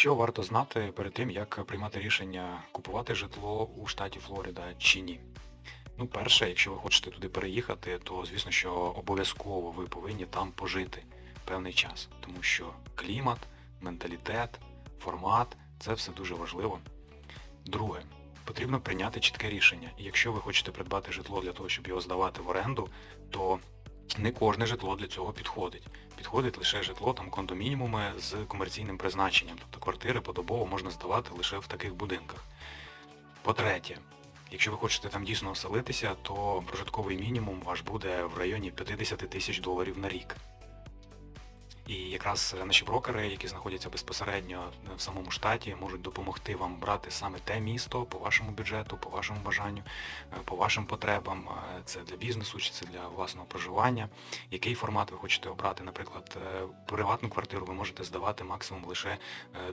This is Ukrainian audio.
Що варто знати перед тим, як приймати рішення купувати житло у штаті Флорида чи ні? Ну, перше, якщо ви хочете туди переїхати, то звісно, що обов'язково ви повинні там пожити певний час, тому що клімат, менталітет, формат це все дуже важливо. Друге, потрібно прийняти чітке рішення. І якщо ви хочете придбати житло для того, щоб його здавати в оренду, то не кожне житло для цього підходить. Підходить лише житло, там кондомінімуми з комерційним призначенням. Тобто квартири подобово можна здавати лише в таких будинках. По-третє, якщо ви хочете там дійсно оселитися, то прожитковий мінімум ваш буде в районі 50 тисяч доларів на рік. І якраз наші брокери, які знаходяться безпосередньо в самому штаті, можуть допомогти вам брати саме те місто по вашому бюджету, по вашому бажанню, е, по вашим потребам. Е, Це для бізнесу чи це для власного проживання. Який формат ви хочете обрати? Наприклад, е, приватну квартиру ви можете здавати максимум лише е,